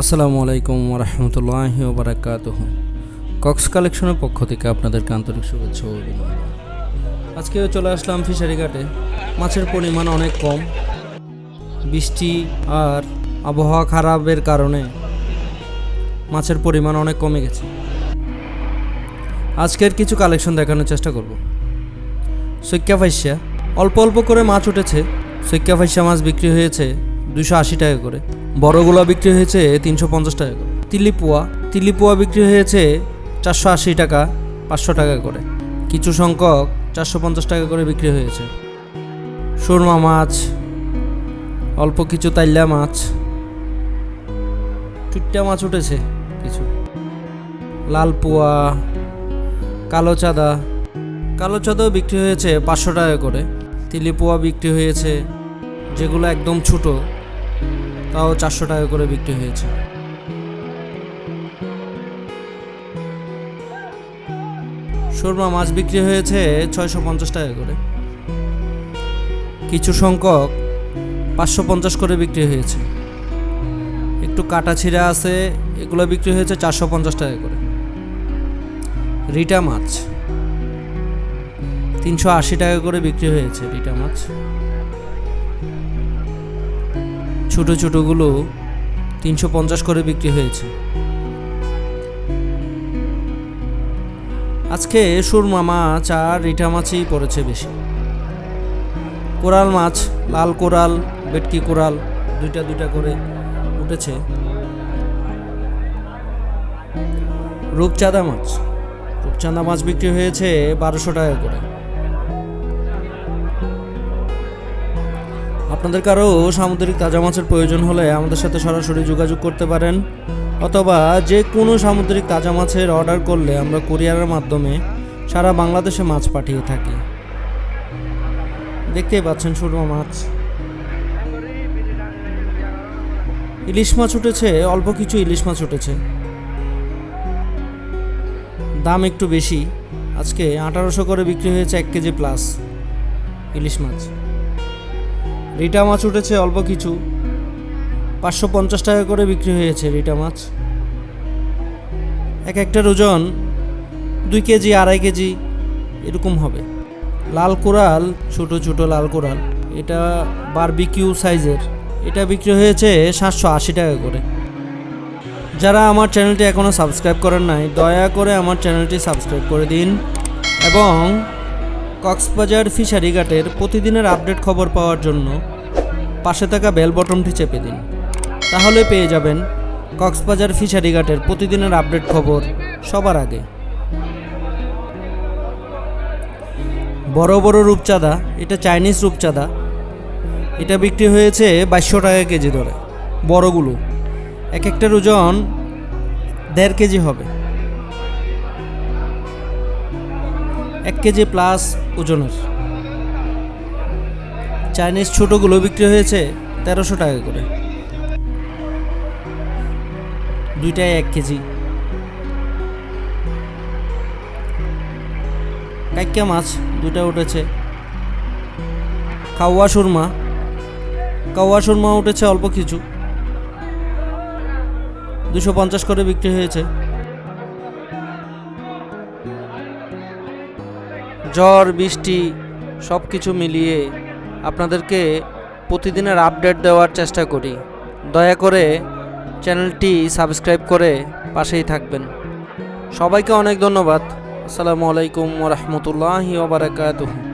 আসসালামু আলাইকুম রহমতুল্লাহি ওবরাকাত কক্স কালেকশনের পক্ষ থেকে আপনাদেরকে আন্তরিক শুভেচ্ছা ও অভিনন্দন। আজকে চলে আসলাম ফিশারি ঘাটে মাছের পরিমাণ অনেক কম। বৃষ্টি আর আবহাওয়া খারাপের কারণে মাছের পরিমাণ অনেক কমে গেছে। আজকের কিছু কালেকশন দেখানোর চেষ্টা করব। সৈক্যা ফাইসা অল্প অল্প করে মাছ উঠেছে। সৈক্যা ফাইসা মাছ বিক্রি হয়েছে দুশো আশি টাকা করে। বড়গুলো বিক্রি হয়েছে তিনশো পঞ্চাশ টাকা করে। তিলিপুয়া তিলিপুয়া বিক্রি হয়েছে চারশো আশি টাকা, পাঁচশো টাকা করে। কিছু সংখ্যক চারশো পঞ্চাশ টাকা করে বিক্রি হয়েছে। সুরমা মাছ, অল্প কিছু তাইল্লা মাছ চুট্টা মাছ উঠেছে কিছু। লাল পোয়া কালো চাঁদা কালো চাঁদাও বিক্রি হয়েছে পাঁচশো টাকা করে। তিলিপোয়া বিক্রি হয়েছে, যেগুলো একদম ছোট। তাও চারশো টাকা করে বিক্রি হয়েছে। সুরমা মাছ বিক্রি হয়েছে ছয়শো পঞ্চাশ টাকা করে। কিছু সংখ্যক পাঁচশো পঞ্চাশ করে বিক্রি হয়েছে। একটু কাটা ছিঁড়া আছে, এগুলো বিক্রি হয়েছে চারশো পঞ্চাশ টাকা করে। রিটা মাছ। তিনশো আশি টাকা করে বিক্রি হয়েছে রিটা মাছ। ছোট ছোটগুলো তিনশো পঞ্চাশ করে বিক্রি হয়েছে। আজকে সুরমা মাছ আর রিটা মাছই পড়েছে বেশি। কোরাল মাছ, লাল কোরাল, বেটকি কোরাল, দুইটা দুইটা করে উঠেছে। রূপচাঁদা মাছ রূপচাঁদা মাছ বিক্রি হয়েছে বারোশো টাকা করে। আপনাদের কারও সামুদ্রিক তাজা মাছের প্রয়োজন হলে আমাদের সাথে সরাসরি যোগাযোগ করতে পারেন, অথবা যে কোনো সামুদ্রিক তাজা মাছের অর্ডার করলে আমরা কুরিয়ারের মাধ্যমে সারা বাংলাদেশে মাছ পাঠিয়ে থাকি। দেখতেই পাচ্ছেন সুরমা মাছ। ইলিশ মাছ উঠেছে, অল্প কিছু ইলিশ মাছ উঠেছে। দাম একটু বেশি, আজকে আঠারোশো করে বিক্রি হয়েছে এক কেজি প্লাস ইলিশ মাছ। রিটা মাছ উঠেছে অল্প কিছু। পাঁচশো পঞ্চাশ টাকা করে বিক্রি হয়েছে রিটা মাছ। এক একটার ওজন দুই কেজি, আড়াই কেজি এরকম হবে। লাল কোরাল, ছোট ছোট লাল কোরাল। এটা বারবিকিউ সাইজের। এটা বিক্রি হয়েছে সাতশো আশি টাকা করে। যারা আমার চ্যানেলটি এখনও সাবস্ক্রাইব করেন নাই, দয়া করে আমার চ্যানেলটি সাবস্ক্রাইব করে দিন এবং কক্সবাজার ফিশারি ঘাটের প্রতিদিনের আপডেট খবর পাওয়ার জন্য পাশে থাকা বেল বটনটি চেপে দিন। তাহলে পেয়ে যাবেন কক্সবাজার ফিশারি ঘাটের প্রতিদিনের আপডেট খবর সবার আগে। বড় বড় রূপচাঁদা, এটা চাইনিজ রূপচাঁদা। এটা বিক্রি হয়েছে বাইশশো টাকা কেজি ধরে, বড়গুলো। এক একটার ওজন দেড় কেজি হবে। এক কেজি প্লাস ওজনের। চাইনিজ ছোটোগুলো বিক্রি হয়েছে তেরোশো টাকা করে। দুইটাই এক কেজি। কাইকা মাছ দুইটা উঠেছে। কাওয়া সুরমা। কাওয়া সুরমা উঠেছে অল্প কিছু। দুশো পঞ্চাশ করে বিক্রি হয়েছে। ঝড়, বৃষ্টি সব কিছু মিলিয়ে আপনাদেরকে প্রতিদিনের আপডেট দেওয়ার চেষ্টা করি। দয়া করে চ্যানেলটি সাবস্ক্রাইব করে পাশেই থাকবেন। সবাইকে অনেক ধন্যবাদ। আসসালামু আলাইকুম রহমতুল্লাহি ওবরাকাতুহু